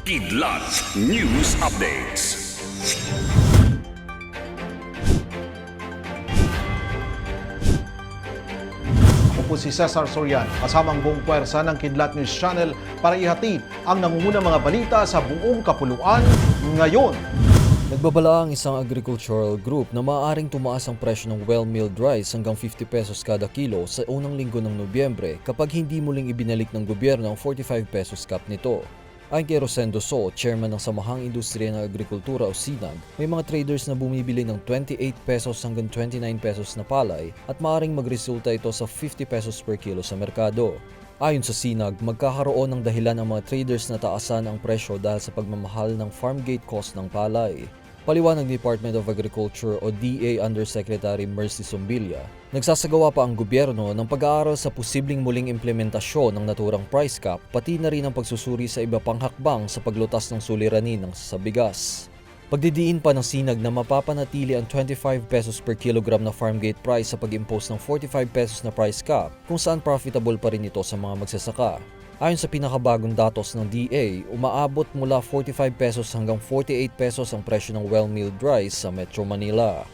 Kidlat News Updates. Ako po si Cesar Sorian, kasamang buong puwersa ng Kidlat News Channel para ihatid ang nangungunang mga balita sa buong kapuluan ngayon. Nagbabala ang isang agricultural group na maaaring tumaas ang presyo ng well-milled rice hanggang 50 pesos kada kilo sa unang linggo ng Nobyembre kapag hindi muling ibinalik ng gobyerno ang 45 pesos cap nito. Ayon kay Rosendo So, chairman ng Samahang Industriya ng Agrikultura o SINAG, may mga traders na bumibili ng 28 pesos hanggang 29 pesos na palay at maaaring magresulta ito sa 50 pesos per kilo sa merkado. Ayon sa Sinag, magkakaroon ng dahilan ang mga traders na taasan ang presyo dahil sa pagmamahal ng farm gate cost ng palay. Paliwanag ni Department of Agriculture o DA Undersecretary Mercy Sombilia, nagsasagawa pa ang gobyerno ng pag-aaral sa posibleng muling implementasyon ng naturang price cap pati na rin ang pagsusuri sa iba pang hakbang sa paglutas ng suliranin ng sa bigas. Pagdidiin pa ng sinag na mapapanatili ang 25 pesos per kilogram na farm gate price sa pag-impose ng 45 pesos na price cap kung saan profitable pa rin ito sa mga magsasaka. Ayon sa pinakabagong datos ng DA, umaabot mula 45 pesos hanggang 48 pesos ang presyo ng well-milled rice sa Metro Manila.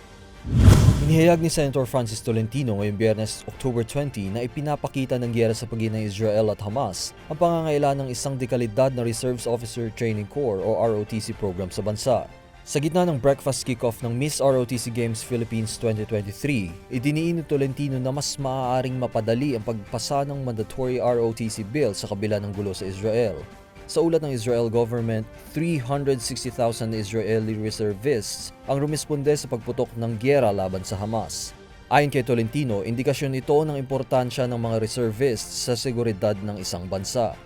Inihayag ni Senator Francis Tolentino ngayong biyernes October 20 na ipinapakita ng giyera sa pagitan ng Israel at Hamas ang pangangailangan ng isang dekalidad na Reserves Officer Training Corps o ROTC program sa bansa. Sa gitna ng breakfast kickoff ng Miss ROTC Games Philippines 2023, idiniin ni Tolentino na mas maaaring mapadali ang pagpasa ng mandatory ROTC bill sa kabila ng gulo sa Israel. Sa ulat ng Israel government, 360,000 Israeli reservists ang rumisponde sa pagputok ng gyera laban sa Hamas. Ayon kay Tolentino, indikasyon ito ng importansya ng mga reservists sa seguridad ng isang bansa.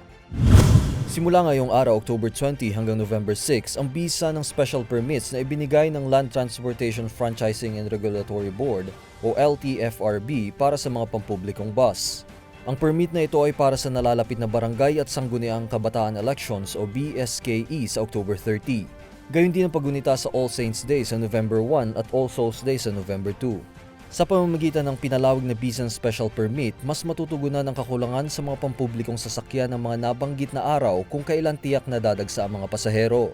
Simula ngayong araw, October 20 hanggang November 6, ang bisa ng special permits na ibinigay ng Land Transportation Franchising and Regulatory Board o LTFRB para sa mga pampublikong bus. Ang permit na ito ay para sa nalalapit na barangay at sangguniang kabataan elections o BSKE sa October 30. Gayun din ang paggunita sa All Saints Day sa November 1 at All Souls Day sa November 2. Sa pamamagitan ng pinalawag na Bisan Special Permit, mas matutugunan ang kakulangan sa mga pampublikong sasakyan ng mga nabanggit na araw kung kailan tiyak na dadagsa ang mga pasahero.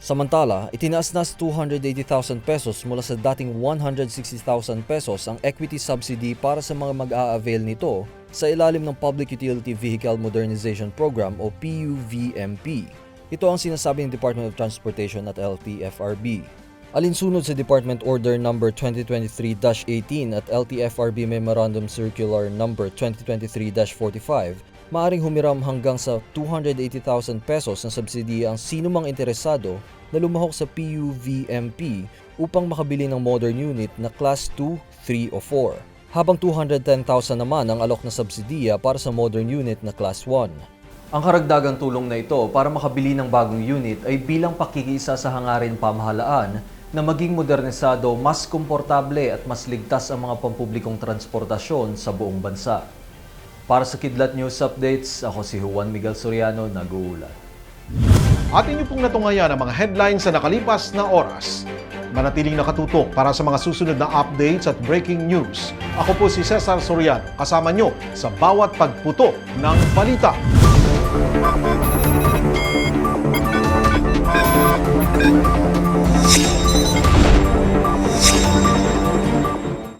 Samantala, itinaas na sa 280,000 pesos mula sa dating 160,000 pesos ang equity subsidy para sa mga mag-a-avail nito sa ilalim ng Public Utility Vehicle Modernization Program o PUVMP. Ito ang sinasabi ng Department of Transportation at LTFRB. Alinsunod sa Department Order No. 2023-18 at LTFRB Memorandum Circular No. 2023-45, maaring humiram hanggang sa 280,000 pesos na subsidiya ang sinumang interesado na lumahok sa PUVMP upang makabili ng modern unit na Class 2, 3 o 4, habang 210,000 naman ang alok na subsidiya para sa modern unit na Class 1. Ang karagdagang tulong na ito para makabili ng bagong unit ay bilang pakikisa sa hangarin pamahalaan na maging modernisado, mas komportable at mas ligtas ang mga pampublikong transportasyon sa buong bansa. Para sa Kidlat News Updates, ako si Juan Miguel Soriano, nag-uulat. At inyo pong natungayan ang mga headlines sa nakalipas na oras. Manatiling nakatutok para sa mga susunod na updates at breaking news. Ako po si Cesar Soriano, kasama nyo sa bawat pagputok ng balita.